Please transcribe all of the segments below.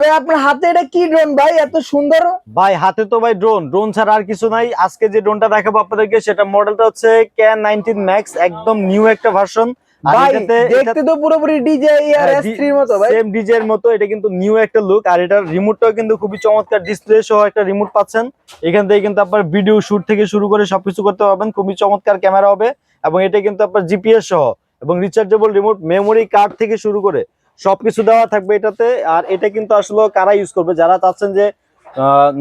আপনার হাতে এটা কি ড্রোন ভাই? এত সুন্দর। ভাই হাতে তো ভাই ড্রোন ড্রোন ছাড়া আর কিছু নাই। আজকে যে ড্রোনটা দেখাবো আপনাদেরকে সেটা মডেলটা হচ্ছে ক্যান নাইনটিন ম্যাক্স একদম নিউ একটা ভার্সন ভাই দেখতে তো পুরোপুরি ডিজে আর হ্যাঁ, মতো ভাই। সেম ডিজে এর মতো। এটা কিন্তু নিউ একটা লুক আর এটার রিমোটটাও কিন্তু খুবই চমৎকার। ডিসপ্লে সহ একটা রিমোট পাচ্ছেন। এখান থেকে কিন্তু আপনার ভিডিও শুট থেকে শুরু করে সবকিছু করতে পারবেন। খুবই চমৎকার ক্যামেরা হবে। এবং এটা কিন্তু আপনার জিপিএস সহ। এবং রিচার্জেবল রিমোট মেমোরি কার্ড থেকে শুরু করে। সবকিছু দেওয়া থাকবে এটাতে। আর এটা কিন্তু আসলে কারা ইউজ করবে? যারা চাচ্ছেন যে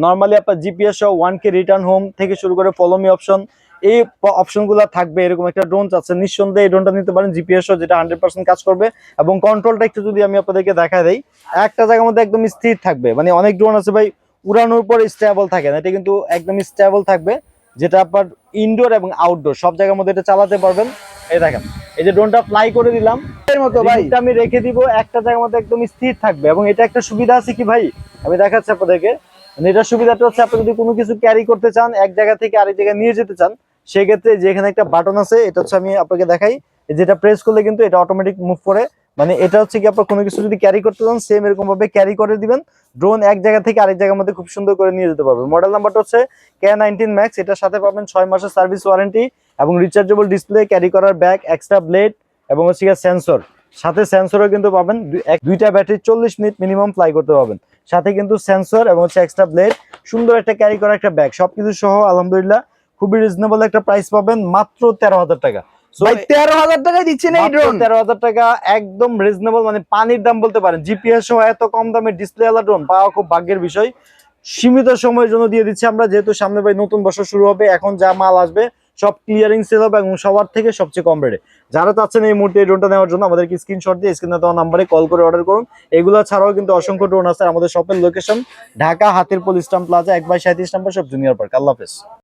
নর্মালি আপনার GPS one key return home থেকে শুরু করে ফলোমি অপশন এই অপশনগুলা থাকবে এরকম একটা ড্রোন চাচ্ছেন। নিঃসন্দেহে এই ড্রোনটা নিতে পারেন জিপিএস সহ, যেটা হান্ড্রেড পার্সেন্ট কাজ করবে। এবং কন্ট্রোলটা একটু যদি আমি আপনাদেরকে দেখা দেই, একটা জায়গার মধ্যে একদম স্থির থাকবে। মানে অনেক ড্রোন আছে ভাই, উড়ানোর পর স্টেবল থাকে না। এটা কিন্তু একদম স্টেবল থাকবে, যেটা আপনার ইনডোর এবং আউটডোর সব জায়গার মধ্যে এটা চালাতে পারবেন। এই দেখেন, এই যে ড্রোনটা ফ্লাই করে দিলাম। মতো, ভাই। রিমোটটা আমি রেখে দিব, একটা জায়গার মধ্যে একদম স্থির থাকবে। এবং এটা একটা সুবিধা আছে কি, ভাই? আমি দেখাচ্ছি আপনাদেরকে। মানে সুবিধাটা হচ্ছে, আপনি যদি কোনো কিছু ক্যারি করতে চান, এক জায়গা থেকে আরেক জায়গায় নিয়ে যেতে চান, সেক্ষেত্রে যেখানে একটা বাটন আছে, এটা হচ্ছে আমি আপনাকে দেখাই। যেটা প্রেস করলে কিন্তু এটা অটোমেটিক মুভ করে। মানে এটা হচ্ছে কি, আপনার কোনো কিছু যদি ক্যারি করতে চান সেম এরকম ভাবে ক্যারি করে দিবেন। ড্রোন এক জায়গা থেকে আরেক জায়গার মধ্যে খুব সুন্দর করে নিয়ে যেতে পারবেন মডেল নাম্বারটা হচ্ছে কে নাইনটিন ম্যাক্স এটার সাথে পাবেন ছয় মাসের সার্ভিস ওয়ারেন্টি এবং রিচার্জেবল ডিসপ্লে ক্যারি করার ব্যাগ এক্সট্রা ব্লেড এবং হচ্ছে সেন্সর সাথে সেন্সরও কিন্তু পাবেন দুইটা ব্যাটারি চল্লিশ মিনিট মিনিমাম ফ্লাই করতে পারবেন সাথে কিন্তু সেন্সর এবং হচ্ছে এক্সট্রা ব্লেড সুন্দর একটা ক্যারি করা একটা ব্যাগ সবকিছু সহ আলহামদুলিল্লাহ খুবই রিজনেবল একটা প্রাইস পাবেন মাত্র তেরো হাজার টাকা। তেরো হাজার টাকায় দিচ্ছেন এই ড্রোন তেরো হাজার টাকা একদম রিজনেবল মানে পানির দাম বলতে পারেন। জিপিএস সহ এত কম দামে ডিসপ্লে আলা ড্রোন পাওয়া খুব ভাগ্যের বিষয়। সীমিত সময়ের জন্য দিয়ে দিচ্ছি আমরা যেহেতু সামনে ভাই নতুন বছর শুরু হবে এখন যা মাল আসবে সব ক্লিয়ারিং সেল হবে এবং সবার থেকে সবচেয়ে কম রেটে যারা চাচ্ছেন এই মুহূর্তে এই ড্রোনটা নেওয়ার জন্য, আমাদেরকে স্ক্রিনশট দিয়ে স্ক্রিনে দেওয়া নাম্বারে কল করে অর্ডার করুন। এগুলো ছাড়াও কিন্তু অসংখ্য ড্রোন আছে আমাদের শপের location Dhaka Hatirpool Eastern plaza এক বাই সাঁত্রিশ নাম্বার সব জুনিয়র পার্ক আল্লাহ হাফেজ।